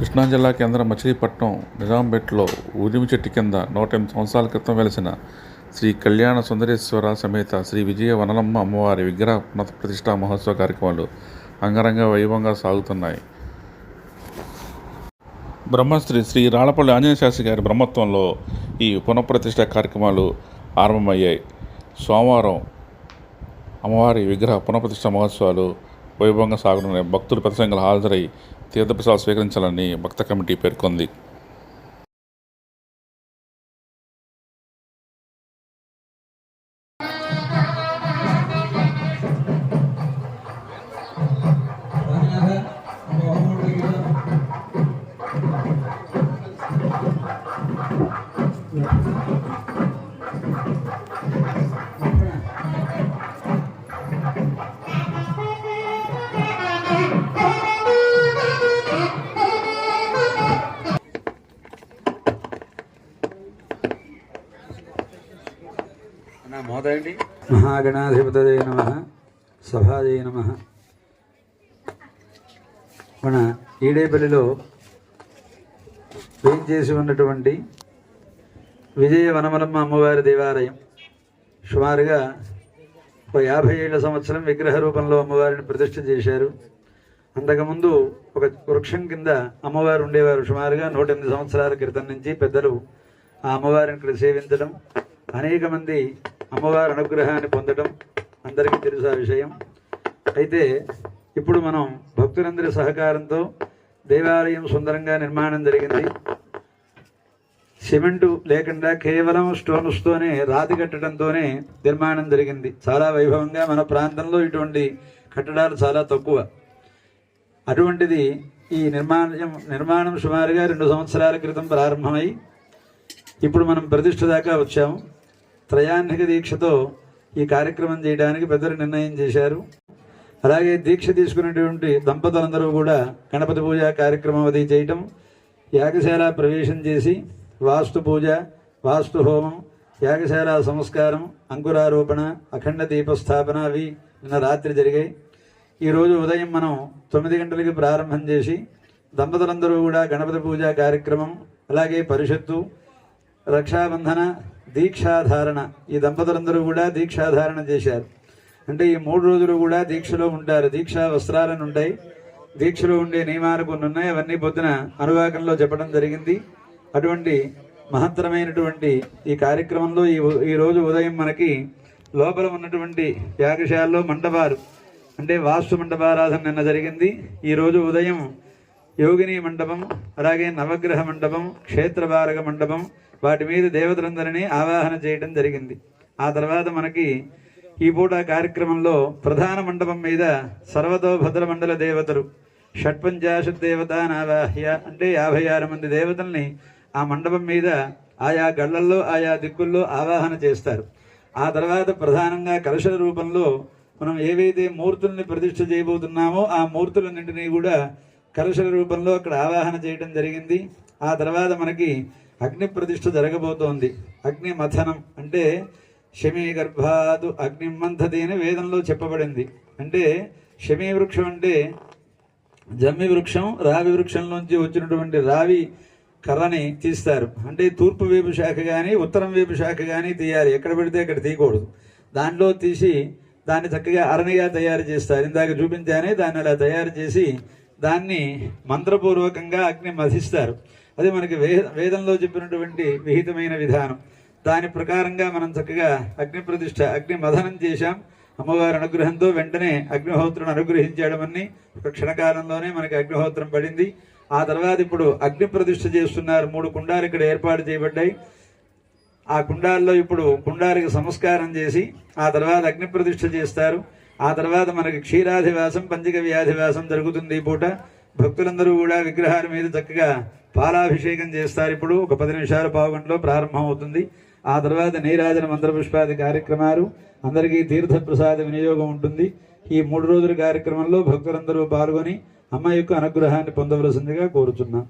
కృష్ణా జిల్లా కేంద్రం మచిలీపట్నం నిజాంపేటలో ఊదిమి చెట్టు కింద నూట ఎనిమిది సంవత్సరాల క్రితం వెలిసిన శ్రీ కళ్యాణ సుందరేశ్వర సమేత శ్రీ విజయ వనలమ్మ అమ్మవారి విగ్రహ పునః ప్రతిష్ఠా మహోత్సవ కార్యక్రమాలు అంగరంగ వైభవంగా సాగుతున్నాయి. బ్రహ్మశ్రీ శ్రీ రాళ్ళపల్లి ఆంజనేయ శాస్త్రి గారి బ్రహ్మత్వంలో ఈ పునఃప్రతిష్ట కార్యక్రమాలు ఆరంభమయ్యాయి. సోమవారం అమ్మవారి విగ్రహ పునఃప్రతిష్ట మహోత్సవాలు వైభవంగా సాగుతున్నాయి భక్తులు పెద్ద సంఖ్యలో హాజరై తీర్థప్రసాద్ స్వీకరించాలని భక్త కమిటీ పేర్కొంది. మహాగణాధిపతయ నమ సభాజయ నమ. మన ఈడేపల్లిలో వేయించేసి ఉన్నటువంటి విజయ వనమలమ్మ అమ్మవారి దేవాలయం సుమారుగా ఒక యాభై ఏళ్ళ సంవత్సరం విగ్రహ రూపంలో అమ్మవారిని ప్రతిష్ఠ చేశారు. అంతకుముందు ఒక వృక్షం కింద అమ్మవారు ఉండేవారు. సుమారుగా నూట ఎనిమిది సంవత్సరాల క్రితం నుంచి పెద్దలు ఆ అమ్మవారిని ఇక్కడ సేవించడం అనేక మంది అమ్మవారి అనుగ్రహాన్ని పొందడం అందరికీ తెలుసు ఆ విషయం? అయితే ఇప్పుడు మనం భక్తులందరి సహకారంతో దేవాలయం సుందరంగా నిర్మాణం జరిగింది. సిమెంటు లేకుండా కేవలం స్టోన్స్తోనే రాతి కట్టడంతోనే నిర్మాణం జరిగింది. చాలా వైభవంగా మన ప్రాంతంలో ఇటువంటి కట్టడాలు చాలా తక్కువ. అటువంటిది ఈ నిర్మాణం నిర్మాణం సుమారుగా రెండు సంవత్సరాల క్రితం ప్రారంభమై ఇప్పుడు మనం ప్రతిష్ట దాకా వచ్చాము. త్రయాన్నిక దీక్షతో ఈ కార్యక్రమం చేయడానికి పెద్దలు నిర్ణయం చేశారు. అలాగే దీక్ష తీసుకున్నటువంటి దంపతులందరూ కూడా గణపతి పూజ కార్యక్రమం అది చేయటం యాగశాల ప్రవేశం చేసి వాస్తు పూజ వాస్తు హోమం యాగశాల సంస్కారం అంకురారోపణ అఖండ దీపస్థాపన అవి నిన్న రాత్రి జరిగాయి. ఈరోజు ఉదయం మనం తొమ్మిది గంటలకి ప్రారంభం చేసి దంపతులందరూ కూడా గణపతి పూజ కార్యక్రమం అలాగే పరిషత్తు రక్షాబంధన దీక్షాధారణ. ఈ దంపతులందరూ కూడా దీక్షాధారణ చేశారు. అంటే ఈ మూడు రోజులు కూడా దీక్షలో ఉంటారు. దీక్షా వస్త్రాలను ఉంటాయి దీక్షలో ఉండే నియమాలు కొన్ని ఉన్నాయి. అవన్నీ పొద్దున అనువాకంలో చెప్పడం జరిగింది. అటువంటి మహత్తరమైనటువంటి ఈ కార్యక్రమంలో ఈ ఈ రోజు ఉదయం మనకి లోపల ఉన్నటువంటి యాగశాలలో మండపాలు అంటే వాస్తు మండపారాధన నిన్న జరిగింది. ఈ రోజు ఉదయం యోగిని మండపం అలాగే నవగ్రహ మండపం క్షేత్రభారక మండపం వాటి మీద దేవతలందరినీ ఆవాహన చేయడం జరిగింది. ఆ తర్వాత మనకి ఈ పూట కార్యక్రమంలో ప్రధాన మండపం మీద సర్వతోభద్ర మండల దేవతలు షట్పంచాశత్ దేవతానావాహ్య అంటే యాభై ఆరు మంది దేవతల్ని ఆ మండపం మీద ఆయా గళ్ళల్లో ఆయా దిక్కుల్లో ఆవాహన చేస్తారు. ఆ తర్వాత ప్రధానంగా కలుష రూపంలో మనం ఏవైతే మూర్తుల్ని ప్రతిష్ఠ చేయబోతున్నామో ఆ మూర్తులన్నింటినీ కూడా కలశల రూపంలో అక్కడ ఆవాహన చేయడం జరిగింది. ఆ తర్వాత మనకి అగ్ని ప్రతిష్ఠ జరగబోతోంది. అగ్ని మథనం అంటే శమీ గర్భాదు అగ్ని మంథది అని వేదంలో చెప్పబడింది. అంటే శమీ వృక్షం అంటే జమ్మి వృక్షం రావి వృక్షంలోంచి వచ్చినటువంటి రావి కర్రని తీస్తారు. అంటే తూర్పు వైపు శాఖ కానీ ఉత్తరం వైపు శాఖ కానీ తీయాలి. ఎక్కడ పెడితే అక్కడ తీయకూడదు. దానిలో తీసి దాన్ని చక్కగా అరణిగా తయారు చేస్తారు. ఇందాక చూపించానే దాన్ని అలా తయారు చేసి దాన్ని మంత్రపూర్వకంగా అగ్ని మధిస్తారు. అది మనకి వేదంలో చెప్పినటువంటి విహితమైన విధానం. దాని ప్రకారంగా మనం చక్కగా అగ్ని ప్రతిష్ట అగ్ని మథనం చేశాం. అమ్మవారి అనుగ్రహంతో వెంటనే అగ్నిహోత్రుని అనుగ్రహించడమని ఒక క్షణకాలంలోనే మనకి అగ్నిహోత్రం పడింది. ఆ తర్వాత ఇప్పుడు అగ్ని ప్రతిష్ఠ చేస్తున్నారు. మూడు కుండాలు ఇక్కడ ఏర్పాటు చేయబడ్డాయి. ఆ కుండాల్లో ఇప్పుడు కుండాలకి సంస్కారం చేసి ఆ తర్వాత అగ్ని ప్రతిష్ఠ చేస్తారు. ఆ తర్వాత మనకి క్షీరాధివాసం పంచిక వ్యాధివాసం జరుగుతుంది ఈ పూట. భక్తులందరూ కూడా విగ్రహాల మీద చక్కగా పాలాభిషేకం చేస్తారు ఇప్పుడు. ఒక పది నిమిషాల పావుగంటలో ప్రారంభం అవుతుంది. ఆ తర్వాత నీరాజన మంత్రపుష్పాది కార్యక్రమాలు. అందరికీ తీర్థప్రసాద వినియోగం ఉంటుంది. ఈ మూడు రోజుల కార్యక్రమంలో భక్తులందరూ పాల్గొని అమ్మ యొక్క అనుగ్రహాన్ని పొందవలసిందిగా కోరుచున్నాం.